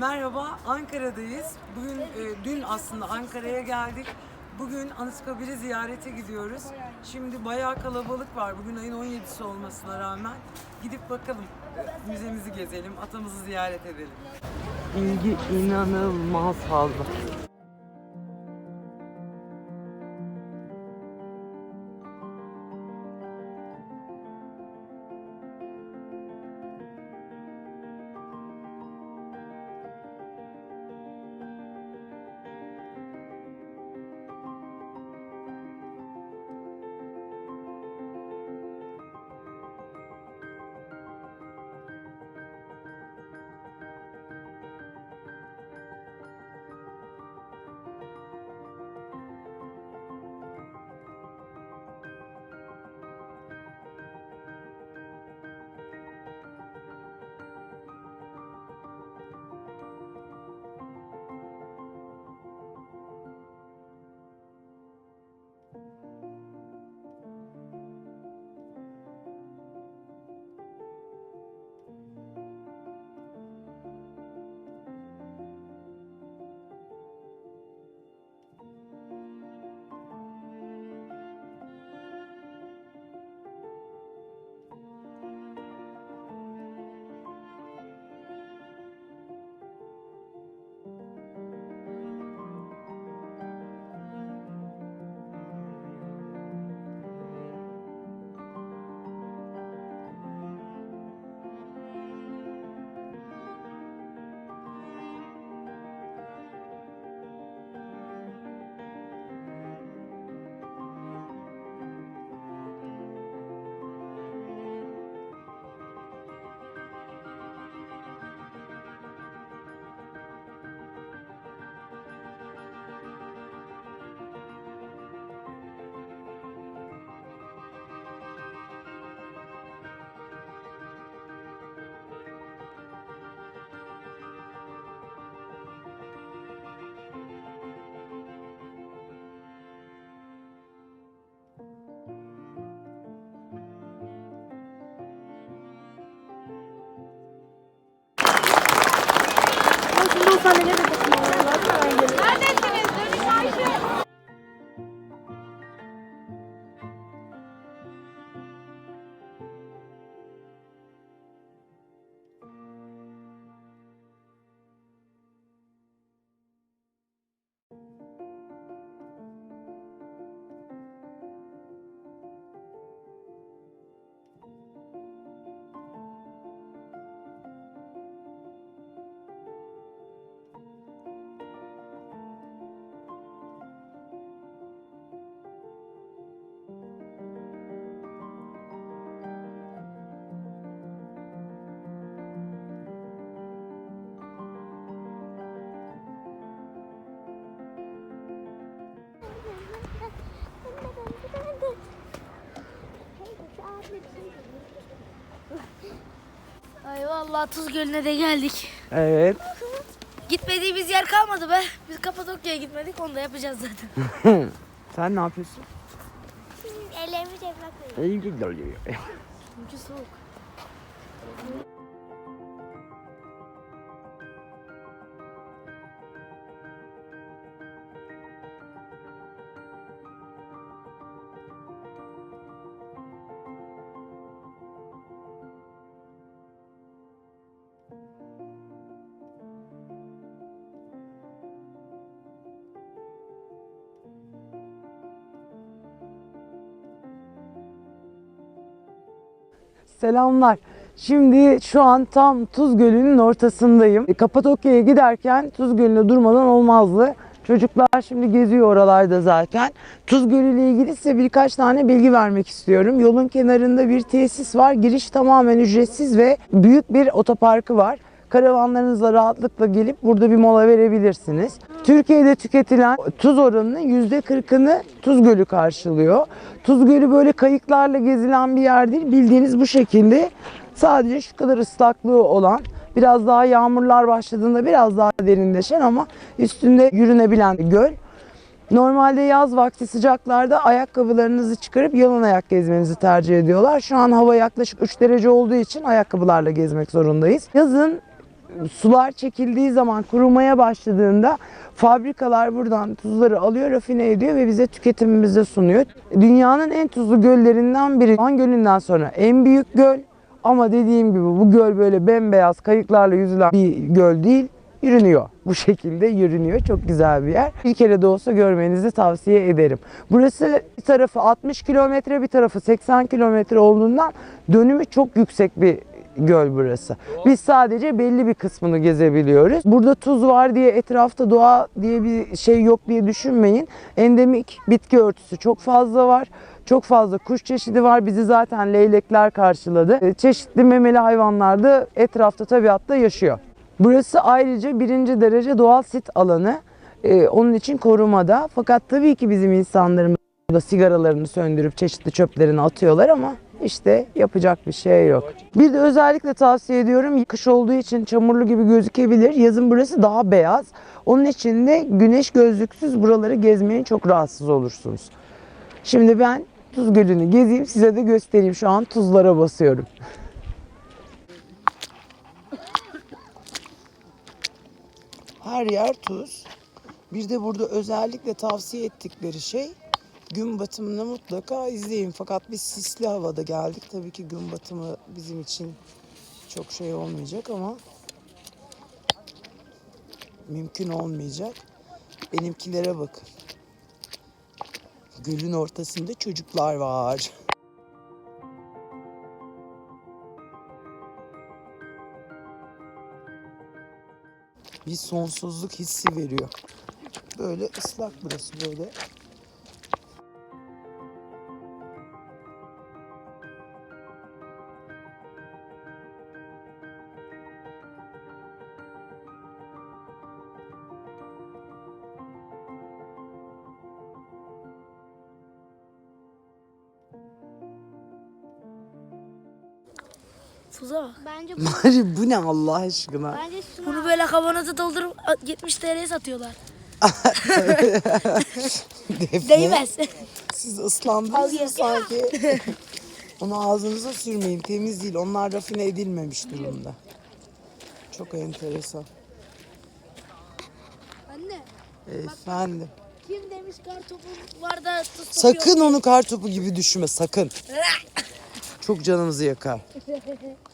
Merhaba, Ankara'dayız. Bugün, e, dün aslında Ankara'ya geldik. Bugün Anıtkabir'i ziyarete gidiyoruz. Şimdi bayağı kalabalık var. Bugün ayın 17'si olmasına rağmen. Gidip bakalım, e, müzemizi gezelim, atamızı ziyaret edelim. İlgi inanılmaz fazla. Şimdi o sahneleri de bakmam lazım. Ben gelirim. Neredesiniz? Dönüş Ayşe. Ay vallahi Tuz Gölü'ne de geldik. Evet. Gitmediğimiz yer kalmadı be. Biz Kapadokya'ya gitmedik onu da yapacağız zaten. Sen ne yapıyorsun? Ellerimi cebime koyuyorum. İyi gidiyor. Çünkü soğuk. Selamlar. Şimdi şu an tam Tuz Gölü'nün ortasındayım. E, Kapadokya'ya giderken Tuz Gölü'ne durmadan olmazdı. Çocuklar şimdi geziyor oralarda zaten. Tuz Gölü ile ilgili size birkaç tane bilgi vermek istiyorum. Yolun kenarında bir tesis var. Giriş tamamen ücretsiz ve büyük bir otoparkı var. Karavanlarınızla rahatlıkla gelip burada bir mola verebilirsiniz. Türkiye'de tüketilen tuz oranının %40'ını Tuz Gölü karşılıyor. Tuz Gölü böyle kayıklarla gezilen bir yer değil. Bildiğiniz bu şekilde sadece şu kadar ıslaklığı olan biraz daha yağmurlar başladığında biraz daha derinleşen ama üstünde yürünebilen göl. Normalde yaz vakti sıcaklarda ayakkabılarınızı çıkarıp yalın ayak gezmenizi tercih ediyorlar. Şu an hava yaklaşık 3 derece olduğu için ayakkabılarla gezmek zorundayız. Yazın sular çekildiği zaman kurumaya başladığında fabrikalar buradan tuzları alıyor, rafine ediyor ve bize tüketimimize sunuyor. Dünyanın en tuzlu göllerinden biri. Van Gölü'nden sonra en büyük göl. Ama dediğim gibi bu göl böyle bembeyaz kayıklarla yüzülen bir göl değil. Yürünüyor. Bu şekilde yürünüyor. Çok güzel bir yer. Bir kere de olsa görmenizi tavsiye ederim. Burası bir tarafı 60 kilometre bir tarafı 80 kilometre olduğundan dönümü çok yüksek bir göl burası. Biz sadece belli bir kısmını gezebiliyoruz. Burada tuz var diye etrafta doğa diye bir şey yok diye düşünmeyin. Endemik bitki örtüsü çok fazla var. Çok fazla kuş çeşidi var. Bizi zaten leylekler karşıladı. E, Çeşitli memeli hayvanlar da etrafta tabiatta yaşıyor. Burası ayrıca birinci derece doğal sit alanı. E, onun için korumada. Fakat tabii ki bizim insanlarımız da sigaralarını söndürüp çeşitli çöplerini atıyorlar ama işte yapacak bir şey yok. Bir de özellikle tavsiye ediyorum. Kış olduğu için çamurlu gibi gözükebilir. Yazın burası daha beyaz. Onun için de güneş gözlüksüz buraları gezmeyin çok rahatsız olursunuz. Şimdi ben Tuz Gölü'nü gezeyim size de göstereyim. Şu an tuzlara basıyorum. Her yer tuz. Bir de burada özellikle tavsiye ettikleri şey gün batımını mutlaka izleyin. Fakat biz sisli havada geldik. Tabii ki gün batımı bizim için çok şey olmayacak ama mümkün olmayacak. Benimkilere bakın. Gölün ortasında çocuklar var. Bir sonsuzluk hissi veriyor. Böyle ıslak burası böyle. Tuza. Bence bu, Mari bu ne Allah aşkına? bence şunu Bunu böyle kavanoza doldurup 70 TL'ye satıyorlar. Defne, Değmez. Siz ıslandınız mı sanki? Onu ağzınıza sürmeyin. Temiz değil. Onlar rafine edilmemiş durumda. Çok enteresan. Anne Efendim. Kim demiş kar topu var da tuz sokuyor. Sakın onu kar topu gibi düşünme. Sakın. Çok canımızı yakar.